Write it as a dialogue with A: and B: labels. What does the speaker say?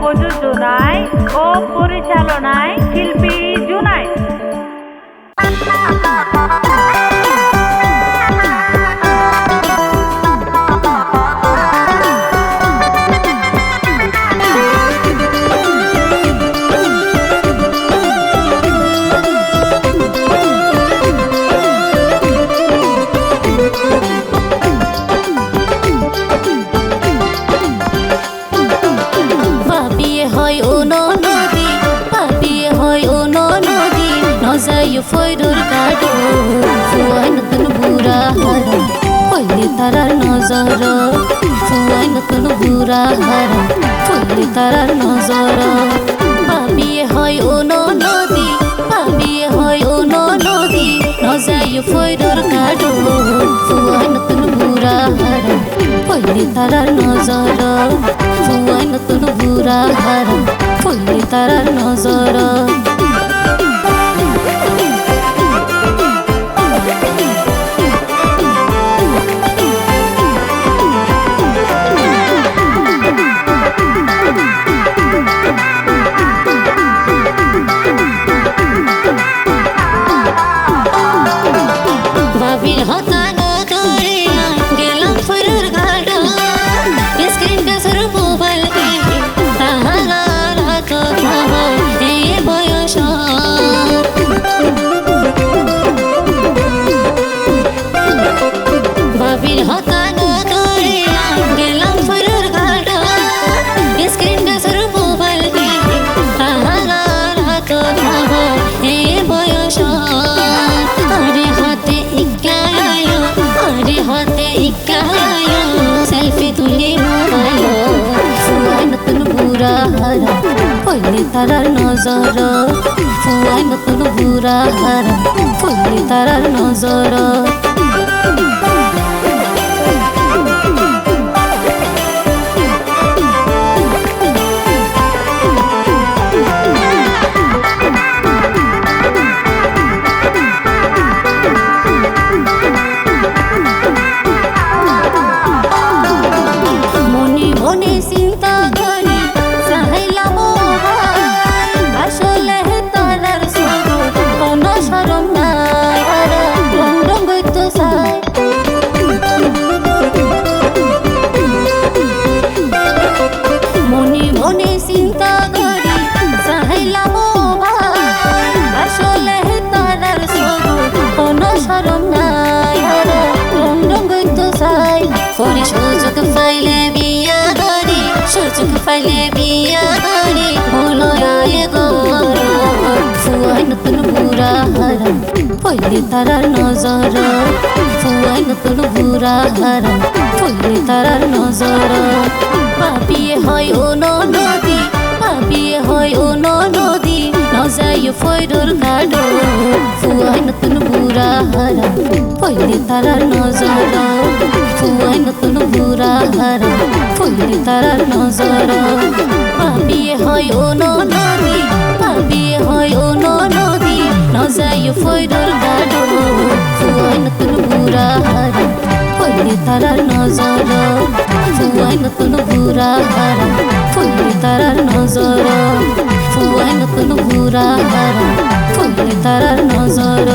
A: প্রযোজনায় ও পরিচালনায় শিল্পী
B: ফয়রুর কাডো ফুয়াই নতুন বুড়া হারা। পল্লি তারার নজর ফুয়াই নতুন বুড়া হারা। পল্লি তারার নজর, পাপিয়ে হয় ও নদী, পাপিয়ে হয় ও নদী। নজাই ফয়রুর কাডো ফুয়াই নতুন বুড়া হারা। পল্লি তারার নজর ফুয়াই নতুন বুড়া হারা। পল্লি তারার নজর। পল্লি তারার নজর। ফুয়াই নতুন বুড়া হারা পল্লি তারার নজর। চাই সুযোগ পাইলে বিয়া করি সুযোগ পাইলে বিয়া করি হলো আয়ে নতুন বুড়া হারা পল্লি তারার নজর। ফুয়াই নতুন বুড়া হারা পল্লি তারার নজর। পাপিয়ে হয় ও নদী পাপিয়ে হয় ও নদী নজাই ফয়রুর কাডো ফুয়াই নতুন বুড়া হারা পল্লি তারার নজর। নতুন বুড়া হারা তারার নজর। পাপিয়ে হয় ও নদী, পাপিয়ে হয় ও নদী নজাই ফয়রুর কাডো ফুয়াই নতুন বুড়া হারা পল্লি তারার নজর। ফুয়াই নতুন বুড়া হারা পল্লি তারার নজর। ফুয়াই নতুন বুড়া হারা পল্লি তারার নজর।